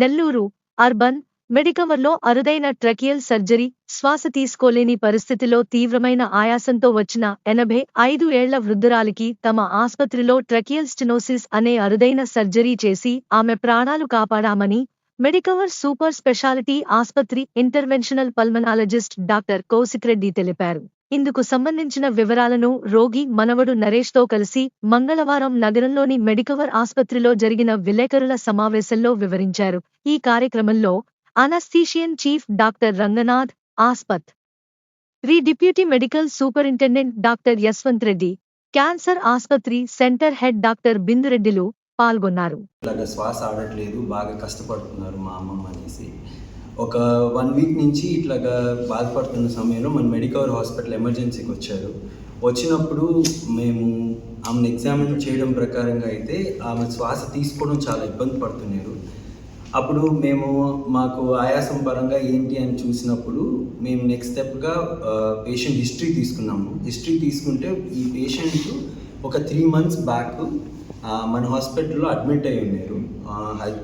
Nellore urban మెడికవర్లో అరుదైన ట్రకియల్ surgery శ్వాస తీసుకోలేని పరిస్థితిలో తీవ్రమైన ఆయాసంతో వచ్చిన ఎనభై ఐదు ఏళ్ళ వృద్ధురాలికి తమ ఆస్పత్రిలో ట్రకియల్ స్టినోసిస్ అనే అరుదైన సర్జరీ చేసి ఆమె ప్రాణాలు కాపాడామని మెడికవర్ సూపర్ స్పెషాలిటీ ఆస్పత్రి ఇంటర్వెన్షనల్ పల్మనాలజిస్ట్ డాక్టర్ కౌశిక్రెడ్డి తెలిపారు. ఇందుకు సంబంధించిన వివరాలను రోగి మనవడు నరేష్తో కలిసి మంగళవారం నగరంలోని మెడికవర్ ఆస్పత్రిలో జరిగిన విలేకరుల సమావేశంలో వివరించారు. ఈ కార్యక్రమంలో అనస్థీషియన్ చీఫ్ డాక్టర్ రంగనాథ్ ఆస్పత్ రీ deputy medical superintendent doctor Yashwant Reddy cancer ఆస్పత్రి సెంటర్ హెడ్ డాక్టర్ బిందురెడ్డిలు పాల్గొన్నారు. శ్వాస ఆడట్లేదు బాగా కష్టపడుతున్నారు మా అమ్మమ్మ అనేసి. ఒక వన్ వీక్ నుంచి ఇట్లాగా బాధపడుతున్న సమయంలో మన మెడికవర్ హాస్పిటల్ ఎమర్జెన్సీకి వచ్చారు. వచ్చినప్పుడు మేము ఆమెను ఎగ్జామిన్ చేయడం ప్రకారంగా అయితే ఆమె శ్వాస తీసుకోవడం చాలా ఇబ్బంది పడుతున్నారు. అప్పుడు మేము మాకు ఆయాసం పరంగా ఏంటి అని చూసినప్పుడు మేము నెక్స్ట్ స్టెప్గా పేషెంట్ హిస్టరీ తీసుకున్నాము. హిస్టరీ తీసుకుంటే ఈ పేషెంట్ ఒక త్రీ మంత్స్ బ్యాక్ మన హాస్పిటల్లో అడ్మిట్ అయి ఉన్నారు.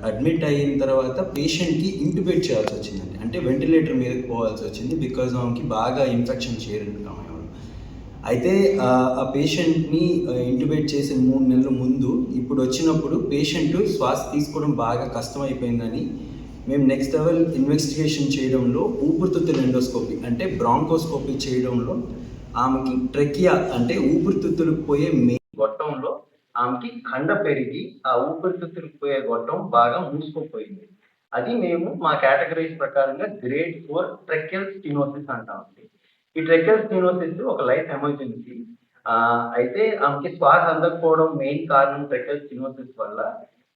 అడ్మిట్ అయిన తర్వాత పేషెంట్కి ఇంటిబేట్ చేయాల్సి వచ్చిందండి. అంటే వెంటిలేటర్ మీదకి పోవాల్సి వచ్చింది బికాజ్ ఆమెకి బాగా ఇన్ఫెక్షన్ చేరుకుంటాం అయితే ఆ, పేషెంట్ని ఇంటిబేట్ చేసిన మూడు నెలల ముందు ఇప్పుడు వచ్చినప్పుడు పేషెంట్ శ్వాస తీసుకోవడం బాగా కష్టమైపోయిందని మేము నెక్స్ట్ లెవెల్ ఇన్వెస్టిగేషన్ చేయడంలో ఊపిరితిత్తుల ఎండోస్కోపీ అంటే బ్రాంకోస్కోపీ చేయడంలో ఆమెకి ట్రెకియా అంటే ఊపిరితిత్తులకు పోయే మెయిన్ గొట్టంలో ఆమెకి కండ పెరిగి ఆ ఊపిరితిత్తులు పోయే గొట్టం బాగా మూసుకుపోయింది. అది మేము మా కేటగిరీస్ ప్రకారంగా గ్రేడ్ ఫోర్ ట్రెకియల్ స్టినోసిస్ అంటామండి ఈ ట్రెకియల్ స్టినోసిస్ ఒక లైఫ్ ఎమర్జెన్సీ. అయితే ఆమెకి శ్వాస అందకపోవడం మెయిన్ కారణం ట్రెకియల్ స్టినోసిస్ వల్ల.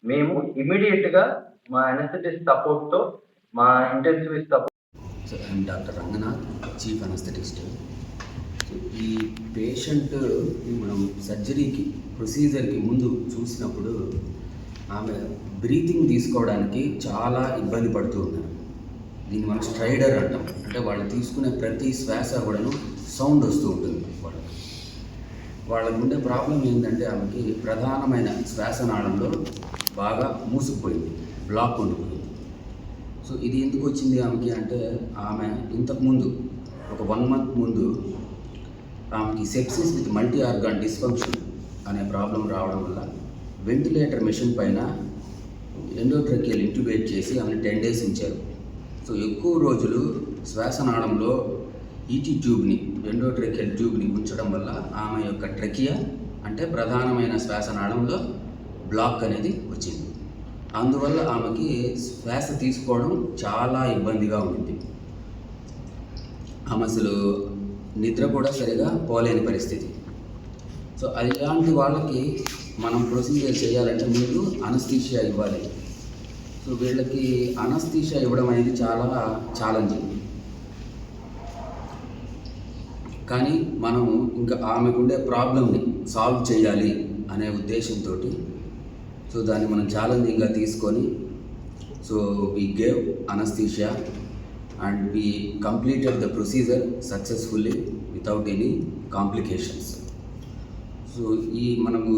మేము ఇమీడియట్గా మా అనస్థెటిస్ట్ సపోర్ట్తో మా intensivist support I'm doctor Ranganath chief anaesthetist ఈ పేషెంట్ మనం సర్జరీకి ప్రొసీజర్కి ముందు చూసినప్పుడు ఆమె బ్రీతింగ్ తీసుకోవడానికి చాలా ఇబ్బంది పడుతూ ఉన్నారు. దీన్ని మనం స్ట్రైడర్ అంటాం. అంటే వాళ్ళు తీసుకునే ప్రతి శ్వాస కూడాను సౌండ్ వస్తూ ఉంటుంది వాళ్ళకి. వాళ్ళకు ఉండే ప్రాబ్లం ఏంటంటే ఆమెకి ప్రధానమైన శ్వాసనాళంలో బాగా మూసుకుపోయింది బ్లాక్ ఉండిపోయింది. సో ఇది ఎందుకు వచ్చింది ఆమెకి అంటే ఆమె ఇంతకుముందు ఒక వన్ మంత్ ముందు ఆమెకి sepsis with multi organ dysfunction అనే ప్రాబ్లం రావడం వల్ల వెంటిలేటర్ మెషిన్ పైన ఎండోట్రకియల్ ఇంట్యుబేట్ చేసి ఆమెను టెన్ డేస్ ఉంచారు. సో ఎక్కువ రోజులు శ్వాసనాళంలో ఈటీ ట్యూబ్ని ఎండోట్రకియల్ ట్యూబ్ని ఉంచడం వల్ల ఆమె యొక్క ట్రకియా అంటే ప్రధానమైన శ్వాసనాళంలో బ్లాక్ అనేది వచ్చింది. అందువల్ల ఆమెకి శ్వాస తీసుకోవడం చాలా ఇబ్బందిగా ఉంది ఆమె అసలు నిద్ర కూడా సరిగా పోలేని పరిస్థితి. సో అలాంటి వాళ్ళకి మనం ప్రొసీజర్ చేయాలంటే ముందు అనస్థీషియా ఇవ్వాలి. సో వీళ్ళకి అనస్థీషియా ఇవ్వడం అనేది చాలా ఛాలెంజింగ్ కానీ మనము ఇంకా ఆమెకుండే ప్రాబ్లమ్ని సాల్వ్ చేయాలి అనే ఉద్దేశంతో సో దాన్ని మనం ఛాలెంజింగ్గా తీసుకొని so we gave anaesthesia and we completed the procedure successfully without any complications so ఈ మనము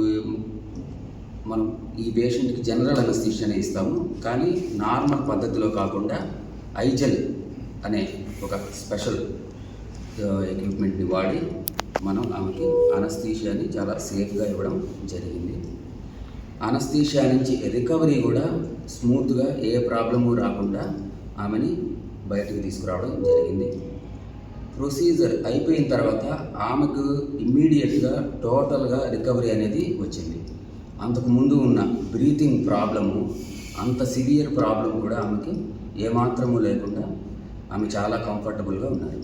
మనం ఈ పేషెంట్కి జనరల్ అనస్థీషియానే ఇస్తాము. కానీ నార్మల్ పద్ధతిలో కాకుండా ఐజెల్ అనే ఒక స్పెషల్ ఎక్విప్మెంట్ని వాడి మనం ఆమెకి అనస్థీషియాని చాలా సేఫ్గా ఇవ్వడం జరిగింది. అనస్థీషియా నుంచి రికవరీ కూడా స్మూత్గా ఏ ప్రాబ్లము రాకుండా ఆమెని బయటకు తీసుకురావడం జరిగింది. ప్రొసీజర్ అయిపోయిన తర్వాత ఆమెకు ఇమ్మీడియట్గా టోటల్గా రికవరీ అనేది వచ్చింది. అంతకు ముందు ఉన్న బ్రీతింగ్ ప్రాబ్లము అంత సివియర్ ప్రాబ్లం కూడా ఆమెకి ఏమాత్రము లేకుండా ఆమె చాలా కంఫర్టబుల్గా ఉన్నారు.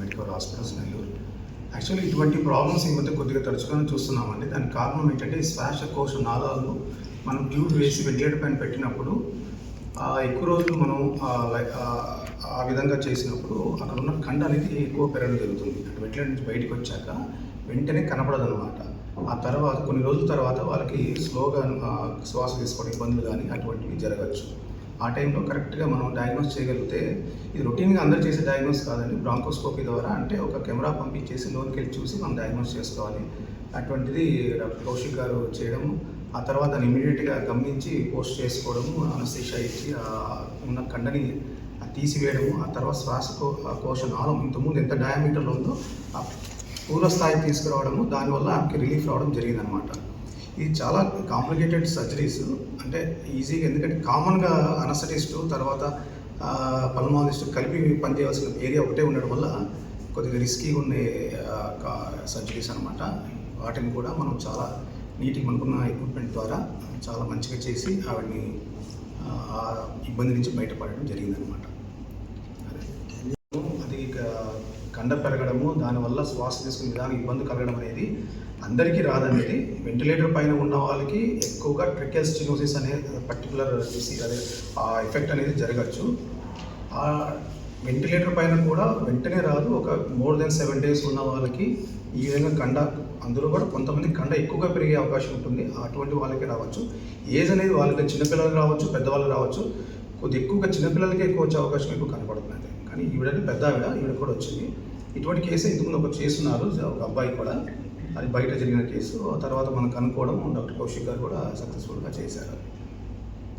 మెడికల్ హాస్పిటల్స్ నెల్లూరు యాక్చువల్లీ ఇటువంటి ప్రాబ్లమ్స్ ఈ మధ్య కొద్దిగా తరచుగానే చూస్తున్నామండి. దానికి కారణం ఏంటంటే ఈ శ్వాసకోశ నాళాలు మనం ట్యూబ్ వేసి వెంటిలేటర్ పైన పెట్టినప్పుడు ఎక్కువ రోజులు మనం ఆ ఆ- విధంగా చేసినప్పుడు అక్కడ ఉన్న కండ అనేది ఎక్కువ పెరగడం జరుగుతుంది. అంటే వెంటిలేటర్ నుంచి బయటకు వచ్చాక వెంటనే కనపడదు అనమాట ఆ తర్వాత కొన్ని రోజుల తర్వాత వాళ్ళకి స్లోగా శ్వాస తీసుకోవడం ఇబ్బందులు కానీ అటువంటివి జరగచ్చు. ఆ టైంలో కరెక్ట్గా మనం డయాగ్నోస్ చేయగలిగితే ఇది రొటీన్గా అందరు చేసే డయాగ్నోస్ కాదండి. బ్రాంకోస్కోపీ ద్వారా అంటే ఒక కెమెరా పంపించేసి లోనికి వెళ్ళి చూసి మనం డయాగ్నోస్ చేసుకోవాలి. అటువంటిది డాక్టర్ కౌశిక్ గారు చేయడం ఆ తర్వాత ఇమీడియట్గా గమనించి పోస్ట్ చేసుకోవడము అనస్థిషా ఇచ్చి ఉన్న కండని తీసివేయడము ఆ తర్వాత శ్వాసకో కోశ నాళం ఇంతకుముందు ఎంత డయామీటర్లో ఉందో ఆ పూర్వస్థాయికి తీసుకురావడము దానివల్ల ఆమెకి రిలీఫ్ రావడం జరిగిందనమాట ఇది చాలా కాంప్లికేటెడ్ సర్జరీస్ అంటే ఈజీగా ఎందుకంటే కామన్గా అనస్థటిస్టు తర్వాత పల్మాలజిస్ట్ కలిపి పనిచేయవలసిన ఏరియా ఒకటే ఉండడం వల్ల కొద్దిగా రిస్కీగా ఉండే సర్జరీస్ అనమాట వాటిని కూడా మనం చాలా నీటికి మనకున్న ఎక్విప్మెంట్ ద్వారా చాలా మంచిగా చేసి ఆవిడని ఆ, ఇబ్బంది నుంచి బయటపడడం జరిగిందనమాట అది. కండ పెరగడము దానివల్ల శ్వాస తీసుకునే విధానం ఇబ్బంది కలగడం అనేది అందరికీ రాదనేది. వెంటిలేటర్ పైన ఉన్న వాళ్ళకి ఎక్కువగా ట్రికెల్ స్టినోసిస్ అనే పర్టికులర్ డిసీజ్ అదే ఆ ఎఫెక్ట్ అనేది జరగచ్చు. వెంటిలేటర్ పైన కూడా వెంటనే రాదు. ఒక మోర్ దెన్ సెవెన్ డేస్ ఉన్న వాళ్ళకి ఈ విధంగా కండ అందులో కూడా కొంతమంది కండ ఎక్కువగా పెరిగే అవకాశం ఉంటుంది. అటువంటి వాళ్ళకి రావచ్చు. ఏజ్ అనేది వాళ్ళకి చిన్నపిల్లలకు రావచ్చు పెద్దవాళ్ళకి రావచ్చు. కొద్ది ఎక్కువగా చిన్నపిల్లలకి ఎక్కువ వచ్చే అవకాశం ఎక్కువ కనపడుతుంది కానీ ఈవిడని పెద్ద ఆవిడ ఈవిడ కూడా వచ్చింది. ఇటువంటి కేసు ఇంతకుముందు ఒక చేస్తున్నారు ఒక అబ్బాయి కూడా. అది బయట జరిగిన కేసు. ఆ తర్వాత మనం కనుక్కోవడం డాక్టర్ కౌశిక్ గారు కూడా సక్సెస్ఫుల్గా చేశారు.